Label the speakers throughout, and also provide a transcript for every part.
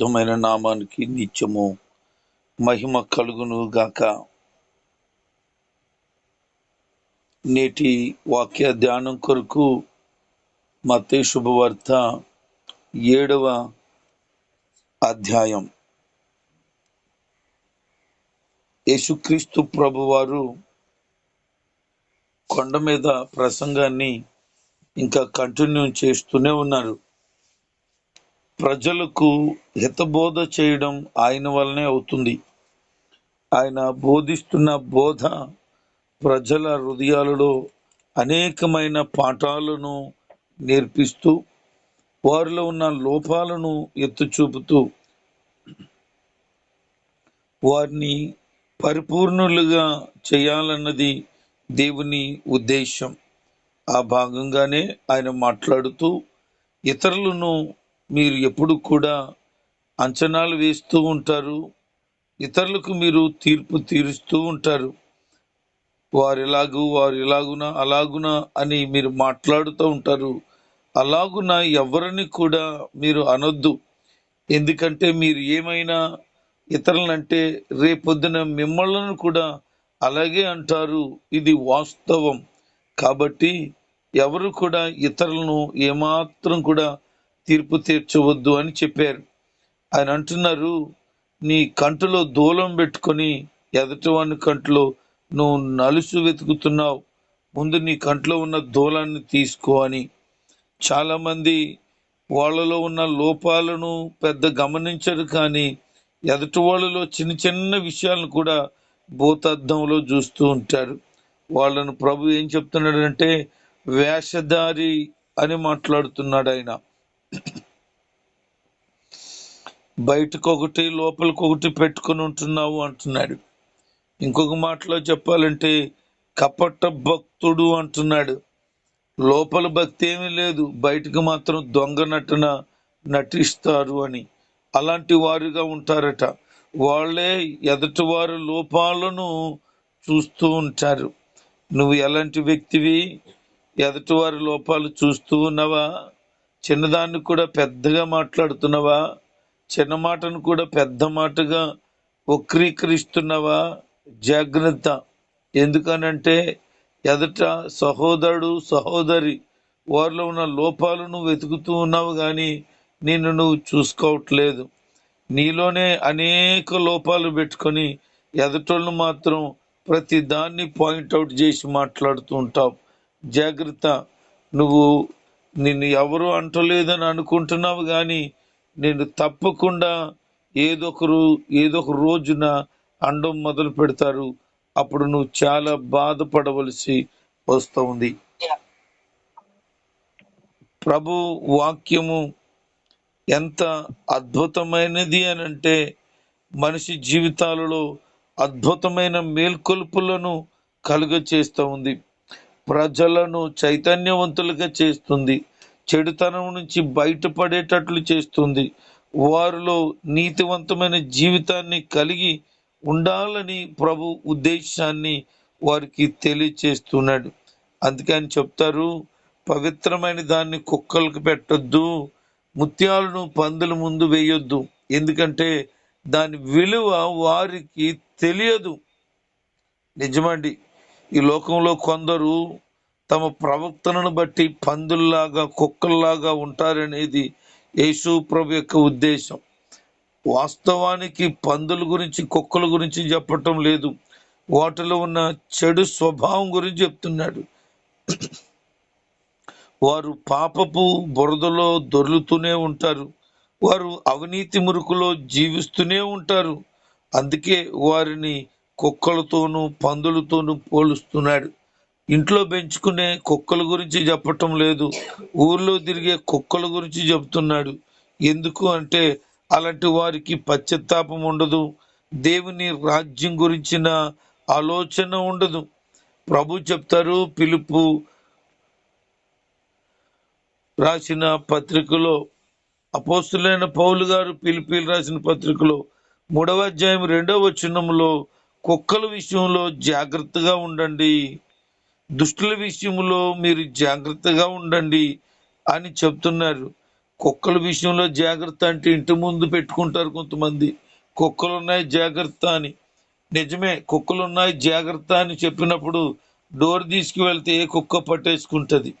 Speaker 1: పరిశుద్ధమైన నామానికి నిత్యము మహిమ కలుగును గాక. నేటి వాక్య ధ్యానం కొరకు మతే శుభవార్త ఏడవ అధ్యాయం. యేసుక్రీస్తు ప్రభువారు కొండ మీద ప్రసంగాన్ని ఇంకా కంటిన్యూ చేస్తూనే ఉన్నారు. ప్రజలకు హితబోధ చేయడం ఆయన వల్లనే అవుతుంది. ఆయన బోధిస్తున్న బోధ ప్రజల హృదయాలలో అనేకమైన పాఠాలను నేర్పిస్తూ వారిలో ఉన్న లోపాలను ఎత్తుచూపుతూ వారిని పరిపూర్ణులుగా చేయాలన్నది దేవుని ఉద్దేశం ఆ భాగంగానే ఆయన మాట్లాడుతూ ఇతరులను మీరు ఎప్పుడు కూడా అంచనాలు వేస్తూ ఉంటారు. ఇతరులకు మీరు తీర్పు తీరుస్తూ ఉంటారు. వారు ఎలాగూ వారు ఎలాగునా అలాగునా అని మీరు మాట్లాడుతూ ఉంటారు. అలాగున ఎవరిని కూడా మీరు అనొద్దు. ఎందుకంటే మీరు ఏమైనా ఇతరులంటే రేపొద్దున మిమ్మల్ని కూడా అలాగే అంటారు. ఇది వాస్తవం. కాబట్టి ఎవరు కూడా ఇతరులను ఏమాత్రం కూడా తీర్పు తీర్చవద్దు అని చెప్పారు. ఆయన అంటున్నారు నీ కంటిలో దూలం పెట్టుకొని ఎదటివాని కంట్లో నువ్వు నలుసు వెతుకుతున్నావు. ముందు నీ కంట్లో ఉన్న దూలాన్ని తీసుకో అని. చాలామంది వాళ్ళలో ఉన్న లోపాలను పెద్ద గమనించరు కానీ ఎదుటి వాళ్ళలో చిన్న చిన్న విషయాలను కూడా భూతద్దంలో చూస్తూ ఉంటారు. వాళ్ళను ప్రభు ఏం చెప్తున్నాడంటే వేషధారి అని మాట్లాడుతున్నాడు ఆయన. బయటకొకటి ఒకటి పెట్టుకుని ఉంటున్నావు అంటున్నాడు. ఇంకొక మాటలో చెప్పాలంటే కపట భక్తుడు అంటున్నాడు. లోపల భక్తి ఏమీ లేదు. బయటకు మాత్రం దొంగ నటన నటిస్తారు అని. అలాంటి వారుగా ఉంటారట. వాళ్ళే ఎదుటి వారి లోపాలను చూస్తూ ఉంటారు. నువ్వు ఎలాంటి వ్యక్తివి? ఎదుటివారి లోపాలు చూస్తూ ఉన్నావా? చిన్నదాన్ని కూడా పెద్దగా మాట్లాడుతున్నావా? చిన్న మాటను కూడా పెద్ద మాటగా వక్రీకరిస్తున్నావా? జాగ్రత్త. ఎందుకనంటే ఎదుట సహోదరుడు సహోదరి వారిలో ఉన్న లోపాలను వెతుకుతూ ఉన్నావు కానీ నిన్ను నువ్వు చూసుకోవట్లేదు. నీలోనే అనేక లోపాలు పెట్టుకొని ఎదుటోళ్ళు మాత్రం ప్రతి దాన్ని పాయింట్అవుట్ చేసి మాట్లాడుతూ ఉంటావు. జాగ్రత్త. నువ్వు నిన్ను ఎవరు అంటలేదని అనుకుంటున్నావు కానీ నేను తప్పకుండా ఏదొకరు ఏదొక రోజున అండం మొదలు పెడతారు. అప్పుడు నువ్వు చాలా బాధపడవలసి వస్తుంది ప్రభు వాక్యము ఎంత అద్భుతమైనది అని అంటే మనిషి జీవితాలలో అద్భుతమైన మేల్కొల్పులను కలుగ చేస్తూ ఉంది. ప్రజలను చైతన్యవంతులుగా చేస్తుంది. చెడుతనం నుంచి బయటపడేటట్లు చేస్తుంది. వారిలో నీతివంతమైన జీవితాన్ని కలిగి ఉండాలని ప్రభు ఉద్దేశాన్ని వారికి తెలియచేస్తున్నాడు. అందుకే ఆయన చెప్తారు పవిత్రమైన దాన్ని కుక్కలకు పెట్టొద్దు ముత్యాలను పందుల ముందు వేయొద్దు. ఎందుకంటే దాని విలువ వారికి తెలియదు. నిజమండి. ఈ లోకంలో కొందరు తమ ప్రవర్తనను బట్టి పందుల్లాగా కుక్కల్లాగా ఉంటారనేది యేసు ప్రభు యొక్క ఉద్దేశం. వాస్తవానికి పందుల గురించి కుక్కల గురించి చెప్పటం లేదు. వాటిలో ఉన్న చెడు స్వభావం గురించి చెప్తున్నాడు. వారు పాపపు బురదలో దొర్లుతూనే ఉంటారు. వారు అవినీతి మురుకులో జీవిస్తూనే ఉంటారు. అందుకే వారిని కుక్కలతోనూ పందులతోనూ పోలుస్తున్నాడు. ఇంట్లో పెంచుకునే కుక్కల గురించి చెప్పటం లేదు. ఊర్లో తిరిగే కుక్కల గురించి చెప్తున్నాడు. ఎందుకు అంటే అలాంటి వారికి పశ్చత్తాపం ఉండదు. దేవుని రాజ్యం గురించిన ఆలోచన ఉండదు. ప్రభు చెప్తారు పిలుపు రాసిన పత్రికలో అపోస్తులైన పౌలు గారు పిలిపిలు రాసిన పత్రికలో మూడవ అధ్యాయం రెండవ వచనంలో కుక్కల విషయంలో జాగ్రత్తగా ఉండండి. దుష్టుల విషయంలో మీరు జాగ్రత్తగా ఉండండి అని చెప్తున్నారు. కుక్కల విషయంలో జాగ్రత్త అంటే ఇంటి ముందు పెట్టుకుంటారు కొంతమంది. కుక్కలు ఉన్నాయి జాగ్రత్త అని. నిజమే కుక్కలు ఉన్నాయి జాగ్రత్త అని చెప్పినప్పుడు డోర్ తీసుకువెళ్తే ఏ కుక్క పట్టేసుకుంటుంది.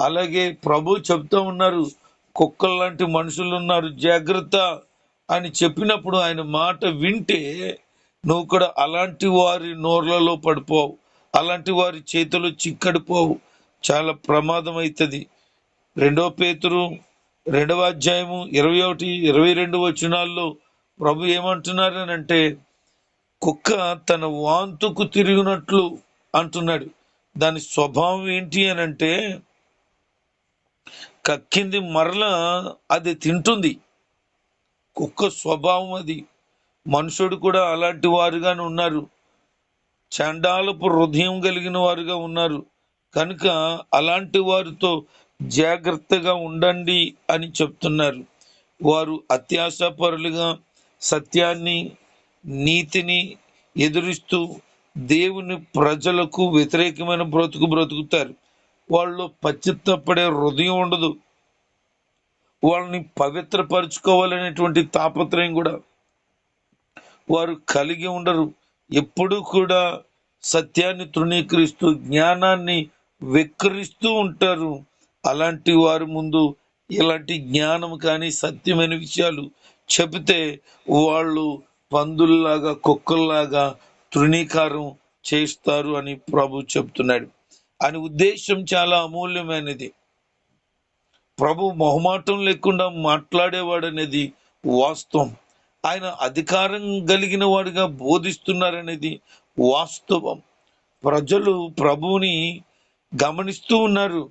Speaker 1: అలాగే ప్రభు చెప్తా ఉన్నారు కుక్కలు లాంటి మనుషులు ఉన్నారు జాగ్రత్త అని చెప్పినప్పుడు ఆయన మాట వింటే నువ్వు కూడా అలాంటి వారి నోర్లలో పడిపోవు. అలాంటి వారి చేతిలో చిక్కడిపోవు. చాలా ప్రమాదం అవుతుంది రెండో పేతురు రెండవ అధ్యాయము ఇరవై ఒకటి ఇరవై రెండు వచనాల్లో ప్రభు ఏమంటున్నారు అని అంటే కుక్క తన వాంతుకు తిరిగినట్లు అంటున్నాడు. దాని స్వభావం ఏంటి అని అంటే కక్కింది మరల అది తింటుంది. కుక్క స్వభావం అది. మనుషుడు కూడా అలాంటి వారుగానే ఉన్నారు. చండాలపు హృదయం కలిగిన వారుగా ఉన్నారు. కనుక అలాంటి వారితో జాగ్రత్తగా ఉండండి అని చెప్తున్నారు. వారు అత్యాశపరులుగా సత్యాన్ని నీతిని ఎదురిస్తూ దేవుని ప్రజలకు వ్యతిరేకమైన బ్రతుకు బ్రతుకుతారు. వాళ్ళు పచ్చిత్తపడే హృదయం ఉండదు. వాళ్ళని పవిత్రపరుచుకోవాలనేటువంటి తాపత్రయం కూడా వారు కలిగి ఉండరు. ఎప్పుడూ కూడా సత్యాన్ని తృణీకరిస్తూ జ్ఞానాన్ని వెక్కిరిస్తూ ఉంటారు. అలాంటి వారి ముందు ఇలాంటి జ్ఞానం కానీ సత్యమైన విషయాలు చెబితే వాళ్ళు పందుల్లాగా కుక్కల్లాగా తృణీకారం చేస్తారు అని ప్రభు చెప్తున్నాడు అని ఉద్దేశం చాలా అమూల్యమైనది. ప్రభు మొహమాటం లేకుండా మాట్లాడేవాడు అనేది వాస్తవం. ఆయన అధికారం కలిగిన వాడిగా బోధిస్తున్నారనేది వాస్తవం. ప్రజలు ప్రభువుని గమనిస్తూ ఉన్నారు.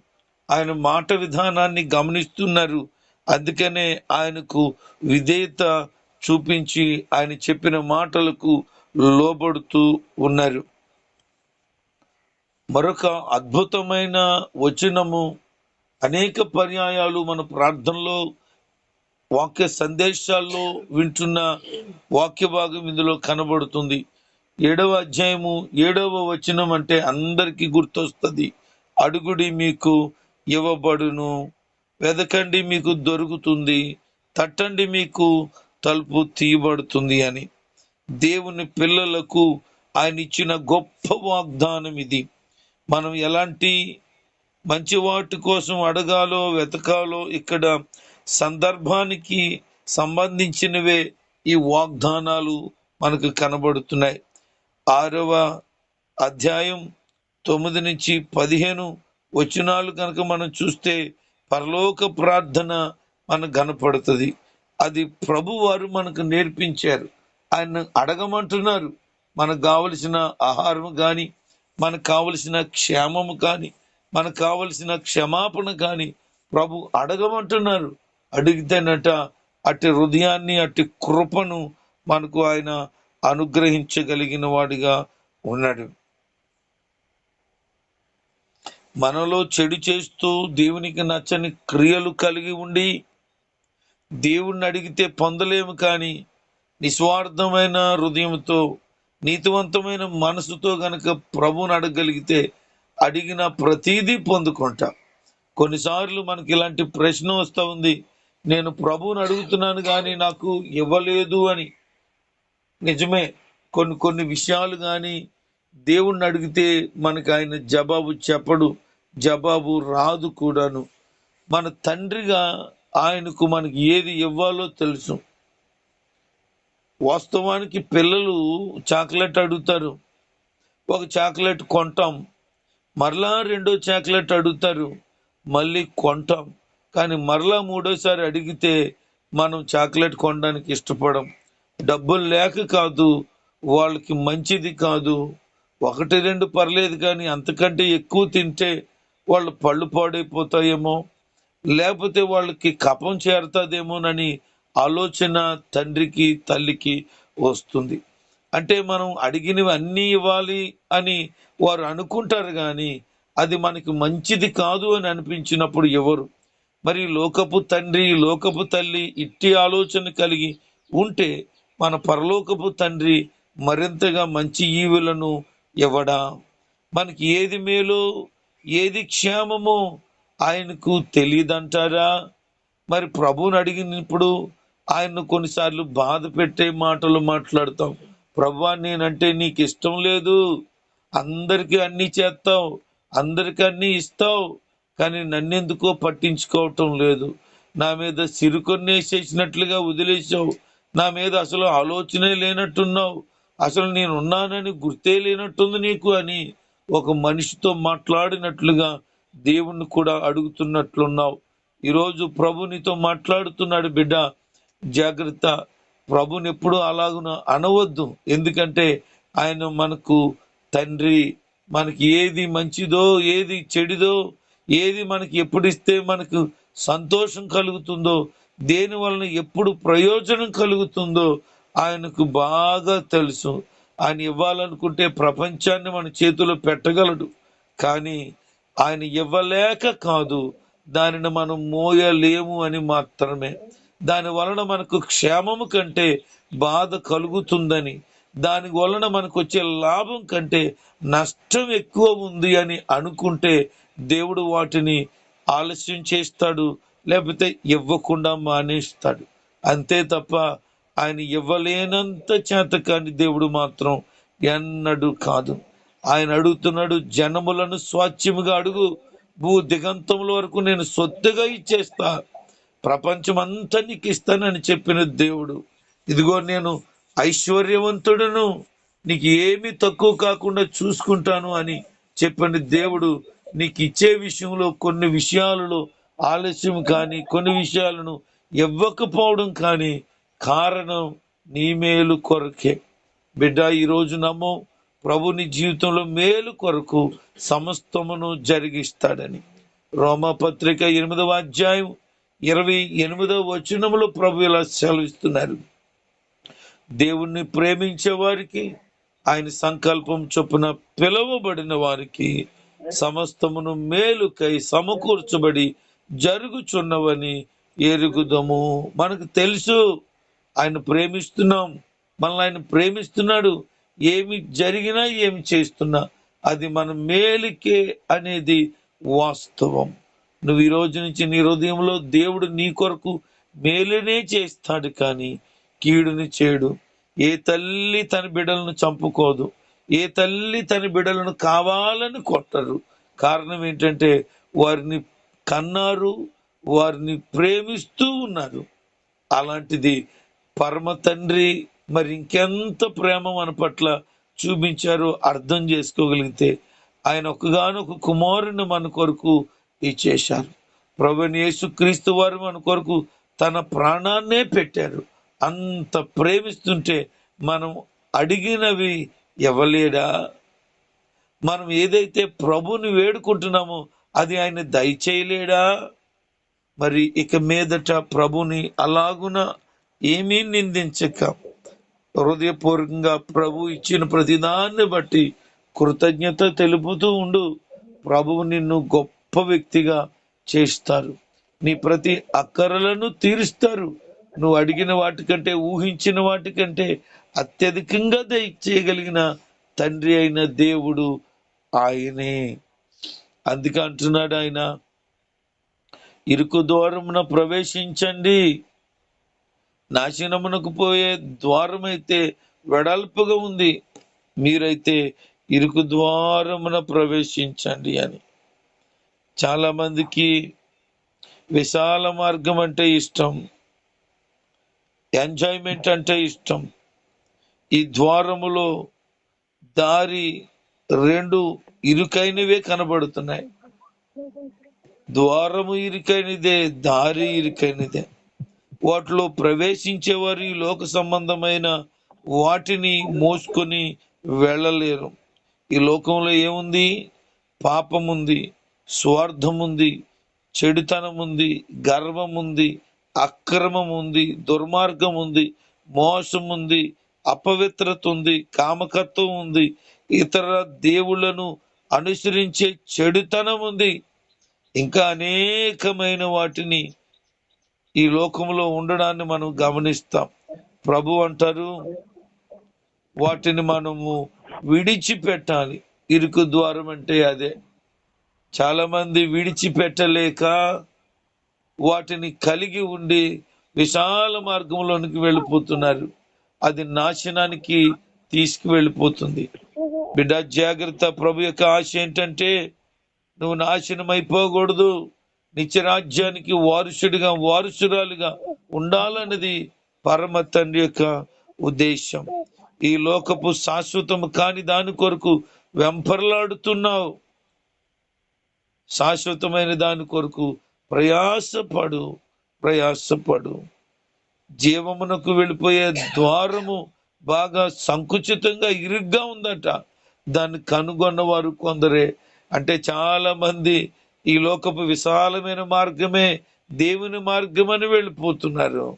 Speaker 1: ఆయన మాట విధానాన్ని గమనిస్తున్నారు. అందుకనే ఆయనకు విధేయత చూపించి ఆయన చెప్పిన మాటలకు లోబడుతూ ఉన్నారు. మరొక అద్భుతమైన వచనము అనేక పర్యాయాలు మన ప్రార్థనలో వాక్య సందేశాల్లో వింటున్న వాక్య భాగం ఇందులో కనబడుతుంది. ఏడవ అధ్యాయము ఏడవ వచనం అంటే అందరికీ గుర్తొస్తుంది. అడుగుడి మీకు ఇవ్వబడును వెదకండి మీకు దొరుకుతుంది తట్టండి మీకు తలుపు తీయబడుతుంది అని. దేవుని పిల్లలకు ఆయన ఇచ్చిన గొప్ప వాగ్దానం ఇది. మనం ఎలాంటి మంచి వాటి కోసం అడగాలో వెతకాలో ఇక్కడ సందర్భానికి సంబంధించినవే ఈ వాగ్దానాలు మనకు కనబడుతున్నాయి. ఆరవ అధ్యాయం తొమ్మిది నుంచి పదిహేను వచనాలు కనుక మనం చూస్తే పరలోక ప్రార్థన మనకు కనపడుతుంది. అది ప్రభు వారు మనకు నేర్పించారు. ఆయన అడగమంటున్నారు. మనకు కావలసిన ఆహారం కానీ మనకు కావలసిన క్షేమము కానీ మనకు కావలసిన క్షమాపణ కానీ ప్రభు అడగమంటున్నారు. అడిగితేనట అట్టి హృదయాన్ని అట్టి కృపను మనకు ఆయన అనుగ్రహించగలిగిన వాడిగా ఉన్నాడు. మనలో చెడు చేస్తూ దేవునికి నచ్చని క్రియలు కలిగి ఉండి దేవుణ్ణి అడిగితే పొందలేము కానీ నిస్వార్థమైన హృదయంతో నీతివంతమైన మనసుతో గనక ప్రభువుని అడగగలిగితే అడిగిన ప్రతీదీ పొందుకుంటా. కొన్నిసార్లు మనకి ఇలాంటి ప్రశ్న వస్తూ ఉంది నేను ప్రభువుని అడుగుతున్నాను కానీ నాకు ఇవ్వలేదు అని. నిజమే కొన్ని కొన్ని విషయాలు కానీ దేవుణ్ణి అడిగితే మనకు ఆయన జవాబు చెప్పడు జవాబు రాదు కూడాను. మన తండ్రిగా ఆయనకు మనకి ఏది ఇవ్వాలో తెలుసు. వాస్తవానికి పిల్లలు చాక్లెట్ అడుగుతారు ఒక చాక్లెట్ కొంటాం మరలా రెండో చాక్లెట్ అడుగుతారు మళ్ళీ కొంటాం. కానీ మరలా మూడోసారి అడిగితే మనం చాక్లెట్ కొనడానికి ఇష్టపడం. డబ్బులు లేక కాదు వాళ్ళకి మంచిది కాదు. ఒకటి రెండు పర్లేదు కానీ అంతకంటే ఎక్కువ తింటే వాళ్ళు పళ్ళు పాడైపోతాయేమో. లేకపోతే వాళ్ళకి కపం చేరుతుందేమోనని ఆలోచన తండ్రికి తల్లికి వస్తుంది. అంటే మనం అడిగినవి అన్నీ ఇవ్వాలి అని వారు అనుకుంటారు కానీ అది మనకి మంచిది కాదు అని అనిపించినప్పుడు ఎవరు? మరి లోకపు తండ్రి లోకపు తల్లి ఇట్టి ఆలోచన కలిగి ఉంటే మన పరలోకపు తండ్రి మరింతగా మంచి ఈవులను ఇవ్వడా? మనకి ఏది మేలో ఏది క్షేమమో ఆయనకు తెలియదంటారా మరి ప్రభువుని అడిగినప్పుడు ఆయన్ను కొన్నిసార్లు బాధ పెట్టే మాటలు మాట్లాడతాం. ప్రభా నేనంటే నీకు ఇష్టం లేదు. అందరికీ అన్నీ చేస్తావు అందరికీ అన్ని ఇస్తావు కానీ నన్నెందుకో పట్టించుకోవటం లేదు. నా మీద సిరుకొన్నేసేసినట్లుగా వదిలేసావు నా మీద అసలు ఆలోచనే లేనట్టున్నావు. అసలు నేను ఉన్నానని గుర్తే లేనట్టుంది నీకు అని ఒక మనిషితో మాట్లాడినట్లుగా దేవుణ్ణి కూడా అడుగుతున్నట్లున్నావు. ఈరోజు ప్రభు నీతో మాట్లాడుతున్నాడు బిడ్డ. జాగ్రత్త. ప్రభుని ఎప్పుడు అలాగున అనవద్దు. ఎందుకంటే ఆయన మనకు తండ్రి. మనకి ఏది మంచిదో ఏది చెడిదో ఏది మనకి ఎప్పుడు ఇస్తే మనకు సంతోషం కలుగుతుందో దేని వలన ఎప్పుడు ప్రయోజనం కలుగుతుందో ఆయనకు బాగా తెలుసు. ఆయన ఇవ్వాలనుకుంటే ప్రపంచాన్ని మన చేతిలో పెట్టగలడు. కానీ ఆయన ఇవ్వలేక కాదు దానిని మనం మోయలేము అని మాత్రమే. దాని వలన మనకు క్షేమము కంటే బాధ కలుగుతుందని దాని వలన మనకు వచ్చే లాభం కంటే నష్టం ఎక్కువ ఉంది అని అనుకుంటే దేవుడు వాటిని ఆలస్యం చేస్తాడు లేకపోతే ఇవ్వకుండా మానేస్తాడు. అంతే తప్ప ఆయన ఇవ్వలేనంత చేత కాని దేవుడు మాత్రం ఎన్నడూ కాదు. ఆయన అడుగుతున్నాడు జనములను స్వాచ్యముగా అడుగు. భూ దిగంతముల వరకు నేను సొత్తుగా ఇచ్చేస్తా. ప్రపంచం అంతా నీకు ఇస్తానని చెప్పిన దేవుడు ఇదిగో నేను ఐశ్వర్యవంతుడును. నీకు ఏమి తక్కువ కాకుండా చూసుకుంటాను అని చెప్పిన దేవుడు నీకు ఇచ్చే విషయంలో కొన్ని విషయాలలో ఆలస్యం కానీ కొన్ని విషయాలను ఇవ్వకపోవడం కానీ కారణం నీ మేలు కొరకే. బిడ్డ ఈరోజు నమ్మో ప్రభుని జీవితంలో మేలు కొరకు సమస్తమును జరిగిస్తాడని. రోమపత్రిక ఎనిమిదవ అధ్యాయం ఇరవై ఎనిమిదవ వచనములో ప్రభు ఇలా సెలవిస్తున్నారు. దేవుణ్ణి ప్రేమించే వారికి ఆయన సంకల్పం చొప్పున పిలువబడిన వారికి సమస్తమును మేలుకై సమకూర్చబడి జరుగుచున్నవని ఎరుగుదము. మనకు తెలుసు ఆయన ప్రేమిస్తున్నాం. మనల్ని ఆయన ప్రేమిస్తున్నాడు. ఏమి జరిగినా ఏమి చేస్తున్నా అది మన మేలుకే అనేది వాస్తవం. నువ్వు ఈ రోజు నుంచి నీ హృదయంలో దేవుడు నీ కొరకు మేలునే చేస్తాడు కానీ కీడుని చేయడు. ఏ తల్లి తన బిడ్డలను చంపుకోదు. ఏ తల్లి తన బిడలను కావాలని కొట్టరు కారణం ఏంటంటే వారిని కన్నారు వారిని ప్రేమిస్తూ ఉన్నారు. అలాంటిది పరమ తండ్రి మరి ఇంకెంత ప్రేమ మన పట్ల చూపించారో అర్థం చేసుకోగలిగితే ఆయన ఒక్కగానొక కుమారుని మన కొరకు ఇచ్చేశారు. ప్రభుని యేసుక్రీస్తు వారు మన కొరకు తన ప్రాణాన్నే పెట్టారు. అంత ప్రేమిస్తుంటే మనం అడిగినవి ఇవ్వలేడా మనం ఏదైతే ప్రభుని వేడుకుంటున్నామో అది ఆయన దయచేయలేడా? మరి ఇక మీదట ప్రభుని అలాగున ఏమీ నిందించక హృదయపూర్వకంగా ప్రభు ఇచ్చిన ప్రతిదాన్ని బట్టి కృతజ్ఞత తెలుపుతూ ఉండు. ప్రభువు నిన్ను గొప్ప వ్యక్తిగా చేస్తారు. నీ ప్రతి అక్కరలను తీరుస్తారు. నువ్వు అడిగిన వాటికంటే ఊహించిన వాటికంటే అత్యధికంగా దయచేయగలిగిన తండ్రి అయిన దేవుడు ఆయనే. అందుకే అంటున్నాడు ఆయన ఇరుకు ద్వారమున ప్రవేశించండి. నాశనమునకు పోయే ద్వారం అయితే వెడల్పుగా ఉంది. మీరైతే ఇరుకు ద్వారమున ప్రవేశించండి అని. చాలామందికి విశాల మార్గం అంటే ఇష్టం ఎంజాయ్మెంట్ అంటే ఇష్టం. ఈ ద్వారములో దారి రెండు ఇరుకైనవే కనబడుతున్నాయి. ద్వారము ఇరుకైనదే దారి ఇరుకైనదే. వాటిలో ప్రవేశించేవారు ఈ లోక సంబంధమైన వాటిని మోసుకొని వెళ్ళలేరు. ఈ లోకంలో ఏముంది? పాపం ఉంది స్వార్థం ఉంది చెడుతనం ఉంది గర్వం ఉంది అక్రమం ఉంది దుర్మార్గం ఉంది మోసం ఉంది అపవిత్రత ఉంది కామకత్వం ఉంది ఇతర దేవుళ్ళను అనుసరించే చెడుతనం ఉంది. ఇంకా అనేకమైన వాటిని ఈ లోకంలో ఉండడాన్ని మనం గమనిస్తాం. ప్రభు అంటారు వాటిని మనము విడిచిపెట్టాలి. ఇరుకు ద్వారం అంటే అదే. చాలా మంది విడిచిపెట్టలేక వాటిని కలిగి ఉండి విశాల మార్గంలోనికి వెళ్ళిపోతున్నారు. అది నాశనానికి తీసుకువెళ్ళిపోతుంది. బిడ్డ జాగ్రత్త. ప్రభు యొక్క ఆశ ఏంటంటే నువ్వు నాశనం అయిపోకూడదు నిత్యరాజ్యానికి వారసుడిగా వారసురాలుగా ఉండాలన్నది పరమ తండ్రి యొక్క ఉద్దేశం. ఈ లోకపు శాశ్వతం కాని దాని కొరకు వెంపర్లాడుతున్నావు. శాశ్వతమైన దాని కొరకు ప్రయాసపడు ప్రయాసపడు. జీవమునకు వెళ్ళిపోయే ద్వారము బాగా సంకుచితంగా ఇరుగ్గా ఉందట. దాన్ని కనుగొన్న వారు కొందరే. అంటే చాలా మంది ఈ లోకపు విశాలమైన మార్గమే దేవుని మార్గమని వెళ్ళిపోతున్నారు.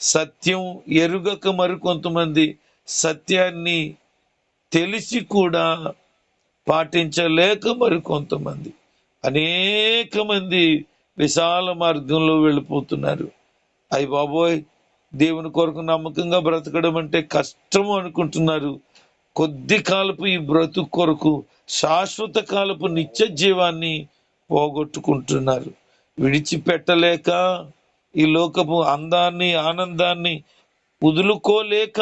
Speaker 1: సత్యం ఎరుగక మరి కొంతమంది సత్యాన్ని తెలిసి కూడా పాటించలేక మరి కొంతమంది అనేక మంది విశాల మార్గంలో వెళ్ళిపోతున్నారు. అయ్యి బాబోయ్ దేవుని కొరకు నమ్మకంగా బ్రతకడం అంటే కష్టము అనుకుంటున్నారు. కొద్ది కాలపు ఈ బ్రతుకు కొరకు శాశ్వత కాలపు నిత్య జీవాన్ని పోగొట్టుకుంటున్నారు. విడిచిపెట్టలేక ఈ లోకపు అందాన్ని ఆనందాన్ని వదులుకోలేక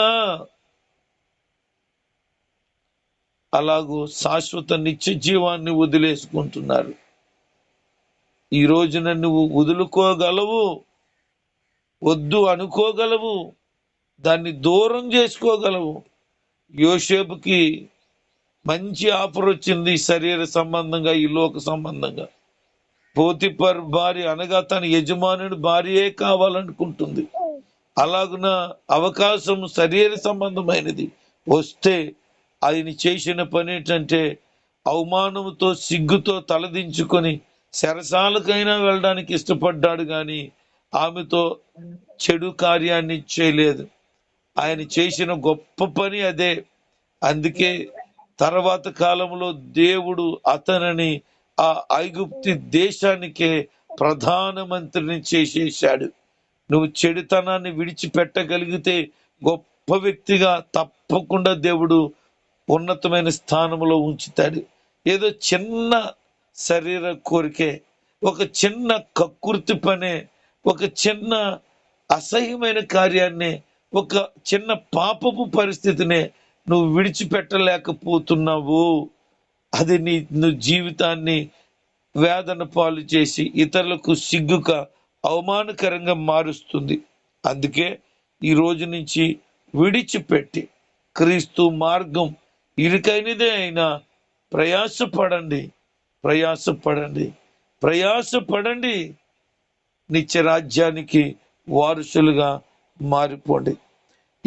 Speaker 1: అలాగూ శాశ్వత నిత్య జీవాన్ని వదిలేసుకుంటున్నారు. ఈ రోజున నువ్వు వదులుకోగలవు. వద్దు అనుకోగలవు దాన్ని దూరం చేసుకోగలవు. యోసేపుకి మంచి ఆఫర్ వచ్చింది శరీర సంబంధంగా ఈ లోక సంబంధంగా. పోతిపర్ భార్య అనగా తన యజమానుడు భార్యే కావాలనుకుంటుంది. అలాగున అవకాశం శరీర సంబంధమైనది. వస్తే ఆయన చేసిన పని ఏంటంటే అవమానంతో సిగ్గుతో తలదించుకొని శరసాలకైనా వెళ్ళడానికి ఇష్టపడ్డాడు కానీ ఆమెతో చెడు కార్యాన్ని చేయలేదు. ఆయన చేసిన గొప్ప పని అదే. అందుకే తర్వాత కాలంలో దేవుడు అతనిని ఆ ఐగుప్తి దేశానికే ప్రధానమంత్రిని చేసేశాడు. నువ్వు చెడుతనాన్ని విడిచిపెట్టగలిగితే గొప్ప వ్యక్తిగా తప్పకుండా దేవుడు ఉన్నతమైన స్థానంలో ఉంచుతాడు. ఏదో చిన్న శరీర కోరికే ఒక చిన్న కక్కుర్తి పనే ఒక చిన్న అసహ్యమైన కార్యాన్ని ఒక చిన్న పాపపు పరిస్థితినే నువ్వు విడిచిపెట్టలేకపోతున్నావు. అది నీ నువ్వు జీవితాన్ని వేదన పాలు చేసి ఇతరులకు సిగ్గుక అవమానకరంగా మారుస్తుంది. అందుకే ఈ రోజు నుంచి విడిచిపెట్టి క్రీస్తు మార్గం ఇరుకైనదే అయినా ప్రయాసపడండి ప్రయాసపడండి ప్రయాసపడండి. నిత్య రాజ్యానికి వారసులుగా మారిపోండి.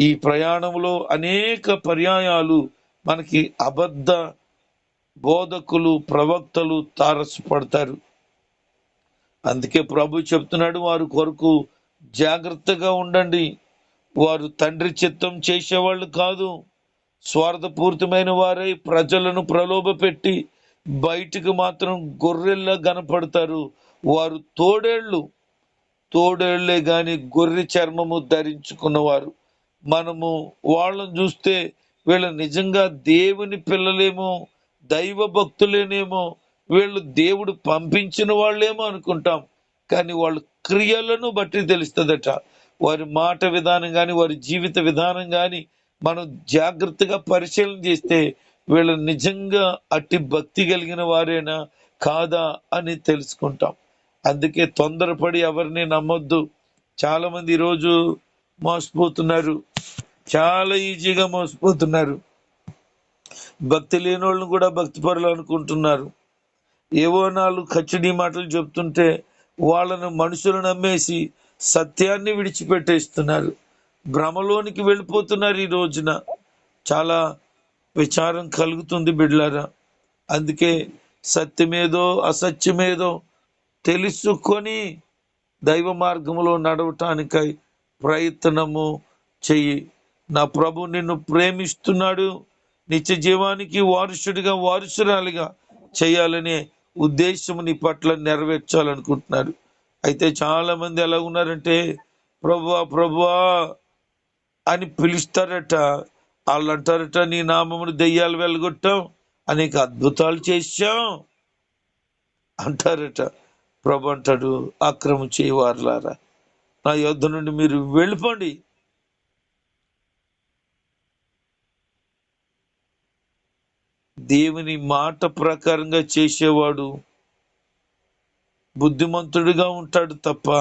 Speaker 1: ఈ ప్రయాణంలో అనేక పర్యాయాలు మనకి అబద్ధ బోధకులు ప్రవక్తలు తారసపడతారు. అందుకే ప్రభు చెప్తున్నాడు వారి కొరకు జాగ్రత్తగా ఉండండి. వారు తండ్రి చిత్తం చేసేవాళ్ళు కాదు. స్వార్థపూరితమైన వారై ప్రజలను ప్రలోభపెట్టి బయటికి మాత్రం గొర్రెల్లా కనపడతారు వారు తోడేళ్ళు తోడేళ్ళే గాని గొర్రె చర్మము ధరించుకున్నవారు. మనము వాళ్ళని చూస్తే వీళ్ళు నిజంగా దేవుని పిల్లలేమో దైవ భక్తులేనేమో వీళ్ళు దేవుడు పంపించిన వాళ్ళేమో అనుకుంటాం. కానీ వాళ్ళ క్రియలను బట్టి తెలుస్తుందట. వారి మాట విధానం కానీ వారి జీవిత విధానం కానీ మనం జాగ్రత్తగా పరిశీలన చేస్తే వీళ్ళు నిజంగా అట్టి భక్తి కలిగిన వారేనా? కాదా అని తెలుసుకుంటాం. అందుకే తొందరపడి ఎవరిని నమ్మొద్దు. చాలా మంది ఈరోజు మోసపోతున్నారు. చాలా ఈజీగా మోసపోతున్నారు. భక్తి లేని వాళ్ళని కూడా భక్తి పరులు అనుకుంటున్నారు. ఏవో నాలుగు ఖచ్చిడి మాటలు చెప్తుంటే వాళ్ళను మనుషులు నమ్మేసి సత్యాన్ని విడిచిపెట్టేస్తున్నారు. భ్రమలోనికి వెళ్ళిపోతున్నారు ఈ రోజున. చాలా విచారం కలుగుతుంది బిడ్లారా. అందుకే సత్యమేదో అసత్యమేదో తెలుసుకొని దైవ మార్గంలో నడవటానికై ప్రయత్నము చెయ్యి. నా ప్రభు నిన్ను ప్రేమిస్తున్నాడు. నిత్య జీవానికి వారసుడిగా వారసురాలిగా చేయాలనే ఉద్దేశం నీ పట్ల నెరవేర్చాలనుకుంటున్నాడు. అయితే చాలామంది ఎలా ఉన్నారంటే ప్రభువా ప్రభువా అని పిలుస్తారట. వాళ్ళు అంటారట నీ నామమును దెయ్యాలు వెళ్ళగొట్టాం అనేక అద్భుతాలు చేశాం అంటారట. ప్రభు అంటాడు అక్రమం చేయవారులారా. నా యొద్ద నుండి మీరు వెళ్ళిపోండి. దేవుని మాట ప్రకారంగా చేసేవాడు బుద్ధిమంతుడిగా ఉంటాడు తప్ప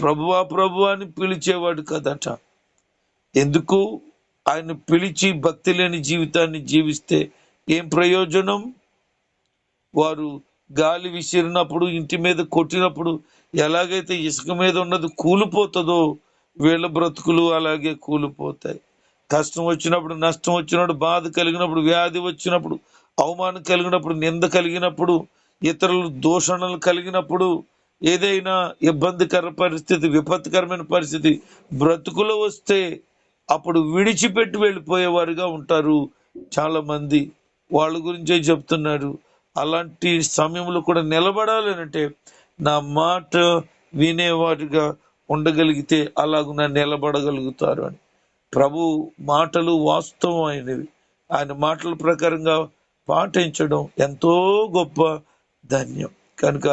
Speaker 1: ప్రభువా ప్రభువా అని పిలిచేవాడు కదట. ఎందుకు? ఆయన పిలిచి భక్తి లేని జీవితాన్ని జీవిస్తే ఏం ప్రయోజనం? వారు గాలి విసిరినప్పుడు ఇంటి మీద కొట్టినప్పుడు ఎలాగైతే ఇసుక మీద ఉన్నది కూలిపోతుందో వీళ్ళ బ్రతుకులు అలాగే కూలిపోతాయి. కష్టం వచ్చినప్పుడు నష్టం వచ్చినప్పుడు బాధ కలిగినప్పుడు వ్యాధి వచ్చినప్పుడు అవమానం కలిగినప్పుడు నింద కలిగినప్పుడు ఇతరులు దూషణలు కలిగినప్పుడు ఏదైనా ఇబ్బందికర పరిస్థితి విపత్కరమైన పరిస్థితి బ్రతుకులో వస్తే అప్పుడు విడిచిపెట్టి వెళ్ళిపోయేవారుగా ఉంటారు చాలామంది. వాళ్ళ గురించే చెప్తున్నారు. అలాంటి సమయంలో కూడా నిలబడాలనంటే నా మాట వినేవారుగా ఉండగలిగితే అలాగున నిలబడగలుగుతారు అని. ప్రభు మాటలు వాస్తవమైనవి. ఆయన మాటల ప్రకారంగా పాటించడం ఎంతో గొప్ప ధన్యం. కనుక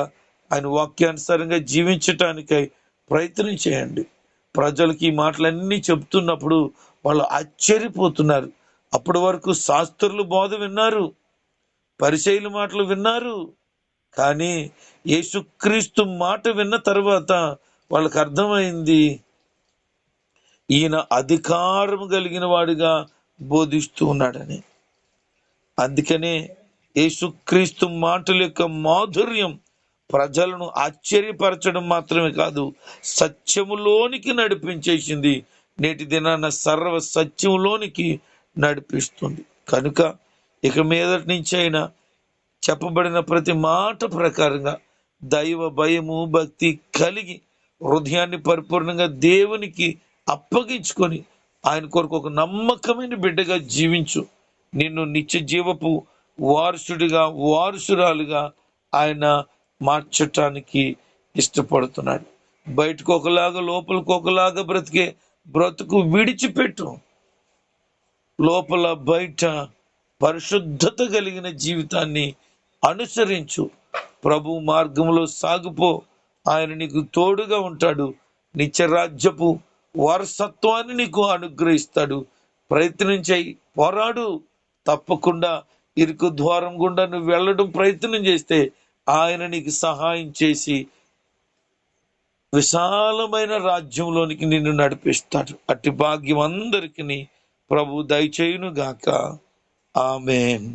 Speaker 1: ఆయన వాక్యానుసారంగా జీవించటానికై ప్రయత్నం చేయండి. ప్రజలకి ఈ మాటలన్నీ చెప్తున్నప్పుడు వాళ్ళు ఆశ్చర్యపోతున్నారు. అప్పటి వరకు శాస్త్రులు బోధ విన్నారు. పరిచయుల మాటలు విన్నారు. కానీ యేసుక్రీస్తు మాట విన్న తర్వాత వాళ్ళకి అర్థమైంది ఈయన అధికారం కలిగిన వాడిగా బోధిస్తూ ఉన్నాడని. అందుకనే యేసుక్రీస్తు మాటల యొక్క మాధుర్యం ప్రజలను ఆశ్చర్యపరచడం మాత్రమే కాదు సత్యములోనికి నడిపించేసింది నేటి దినాన సర్వ సత్యములోనికి నడిపిస్తుంది. కనుక ఇక మీదటి నుంచి అయినా చెప్పబడిన ప్రతి మాట ప్రకారంగా దైవ భయము భక్తి కలిగి హృదయాన్ని పరిపూర్ణంగా దేవునికి అప్పగించుకొని ఆయన కొరకు ఒక నమ్మకమైన బిడ్డగా జీవించు. నిన్ను నిత్య జీవపు వారసుడిగా వారసురాలుగా ఆయన మార్చటానికి ఇష్టపడుతున్నాడు. బయటకు ఒకలాగా లోపలికి ఒకలాగా బ్రతికే బ్రతుకు విడిచిపెట్టు. లోపల బయట పరిశుద్ధత కలిగిన జీవితాన్ని అనుసరించు. ప్రభు మార్గంలో సాగుపో. ఆయన నీకు తోడుగా ఉంటాడు. నిత్యరాజ్యపు వారసత్వాన్ని నీకు అనుగ్రహిస్తాడు. ప్రయత్నం చేయి. పోరాడు. తప్పకుండా ఇరుకు ద్వారం గుండా నువ్వు వెళ్ళడం ప్రయత్నం చేస్తే ఆయన నీకు సహాయం చేసి విశాలమైన రాజ్యంలోనికి నిన్ను నడిపిస్తాడు. అట్టి భాగ్యం అందరికీ ప్రభు దయచేయును గాక ఆమెన్